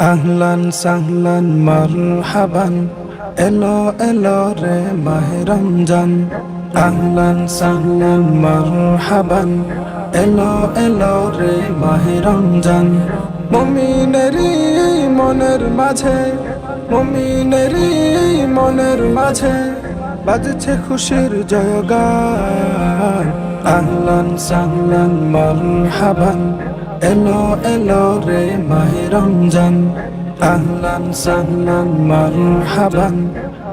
আহলান সাহলান মারহাবান এলো এলো রে মাহে রমজান আহলান সাহলান মারহাবান এলো এলো রে মাহে রমজান মমিনেরই মনের মাঝে মমিনেরই মনের মাঝে বাজছে খুশির জয়গান। আহলান সাহলান মারহাবান এলো এলো রে মাহে রমজান। আহলান সাহলান, মারহাবান।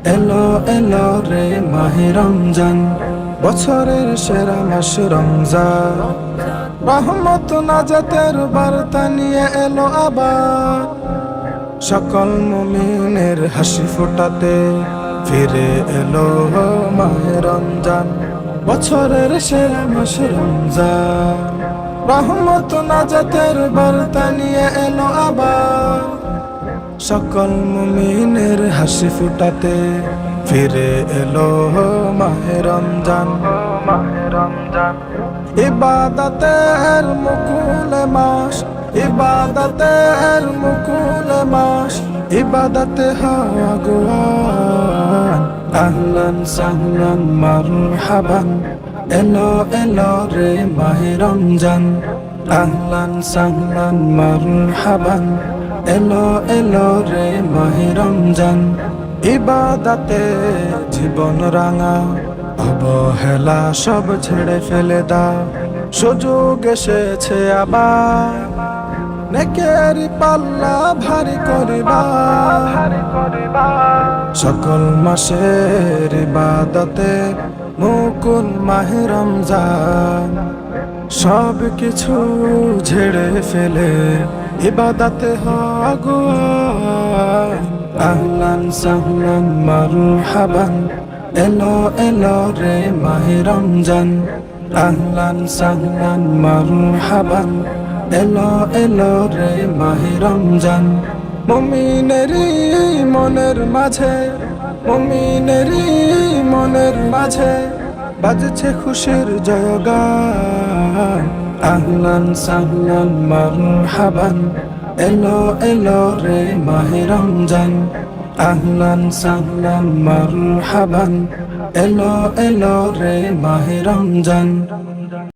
এলো এলো রে মাহে রমজান। বছরের সেরা মাস রমজান। রহমত নাজাতের বার্তা নিয়ে এলো আবার। সকল মুমিনের হাসি ফোটাতে ফিরে এলো মাহে রমজান। বছরের সেরা মাস রমজান। রহমত নাজাতের বার্তা নিয়ে এলো আবার। সকল মুমিনের হাসি ফুটাতে ফিরে এলো মাহে রমজান। ইবাদতের মুকুল মাস, ইবাদতের মুকুল মাস, ইবাদতে হাগুয়ান আহলান সাহলান মারহাবান। এলো এলো রে মাহে রমজান আহলান সাহলান মারহাবান এলো এলো রে মাহে রমজান ইবাদাতে জীবন রাঙা অবহেলা সব ছেড়ে ফেলে দাও সুযোগ এসেছে আবার নেকের পাল্লা ভারী করিবা সকল মাসের ইবাদতে মুকুল মাহে রমজান, সব কিছু ঝেড়ে ফেলে ইবাদাতে আহলান সাহলান, মারহাবান, এলো এলো রে মাহে রমজান। আহলান সাহলান, মারহাবান, এলো এলো রে মাহে রমজান। মমিনেরই মনের মাঝে, মমিনেরই মনের মাঝে বাজছে খুশির জয়গান। আহলান মারহাবান, এলো এলো রে মাহে আহলান সাহলান, মারহাবান, এলো এলো রে মাহে